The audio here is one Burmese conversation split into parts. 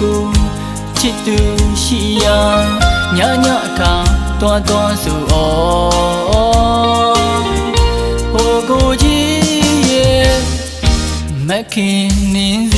တဲ့ပုဂ္ဂိုလ်ချစ်သူရှိရာညညအခါတွားတွားဆိုဩဟိုကိုကြီးရဲ့မခင်နင်း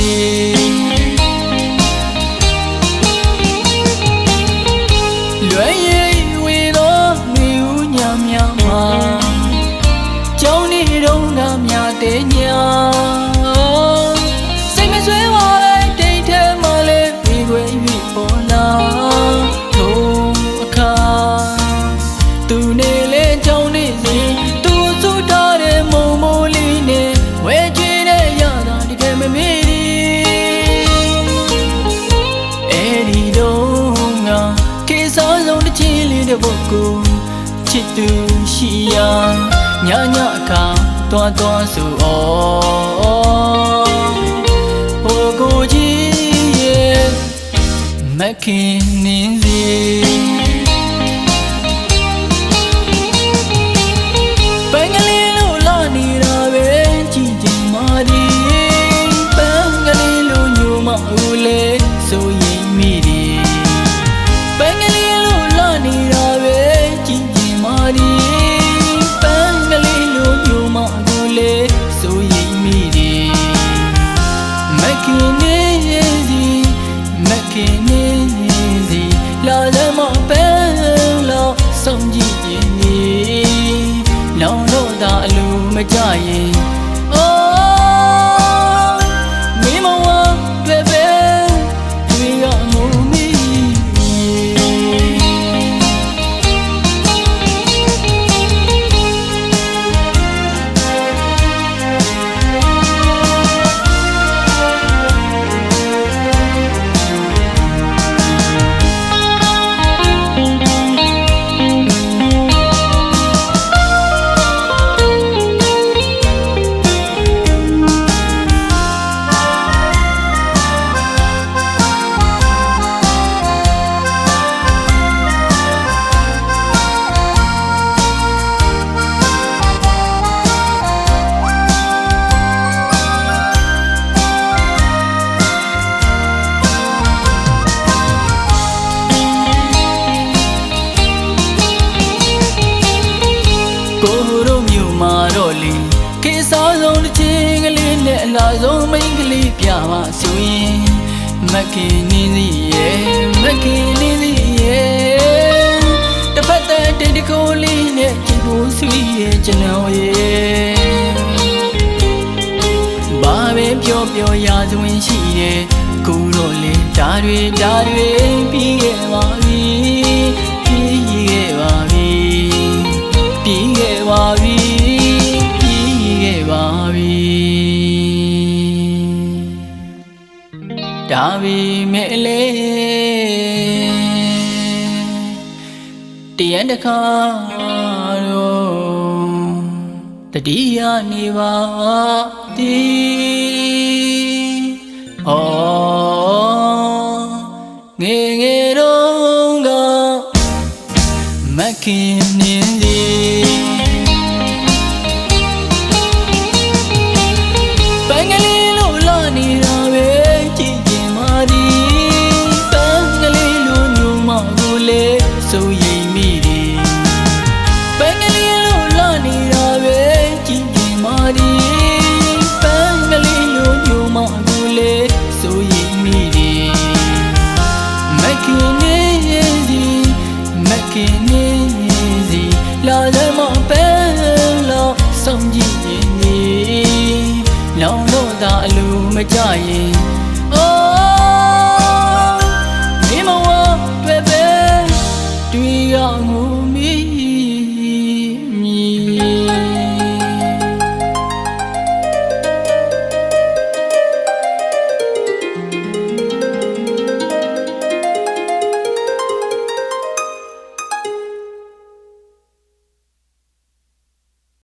သူနေလဲကြောင်းနေစီသူစုထားတဲ့မုံမိုးလေးနဲ့ဝဲချွေးတဲ့ရတာဒီကဲမမေ့ဒီအဲ့ဒီတော့ငါခေစားဆုံးတစ်ချင်းလေးတဲ့ပုဂ္ဂိုလ်ချစ်သူရှိရာညညအခါတွားတွားဆိုဩဟိုကိုကြီးရဲ့မခင်န ခင်နေစီလာလမပန်းလို့ဆုံးကြည့်ရင်ဒီလောင်တော့တာအလိုမကြရင် လေခေတ်စားဆုံးတစ်ချင်းကလေးနဲ့အလားဆုံးမိန်းကလေးပြပါဆိုရင်မခင်နေစီရဲ့မခင်နေစီရဲ့တစ်ဖက်တည်းတိတ်တကိုးလေးနဲ့ကြည့်ဖို့ဆွေးရဲ့ကျွန်တော်ရဲ့ဘာပဲပြောပြောရာဇဝင်ရှိတယ်ကိုတော့လေဒါတွေဒါတွေပြီးခဲ့ပါပြီပြီး ပါပြီဒါပေမဲ့လေတရန်တခါတော့တတိယနေပါသည်ဩငယ်ငယ်တော့ကမခင် လာလမပဲလို့ဆုံးကြည့်ရင်ဒီလောင်တော့တာအလိုမကြရင်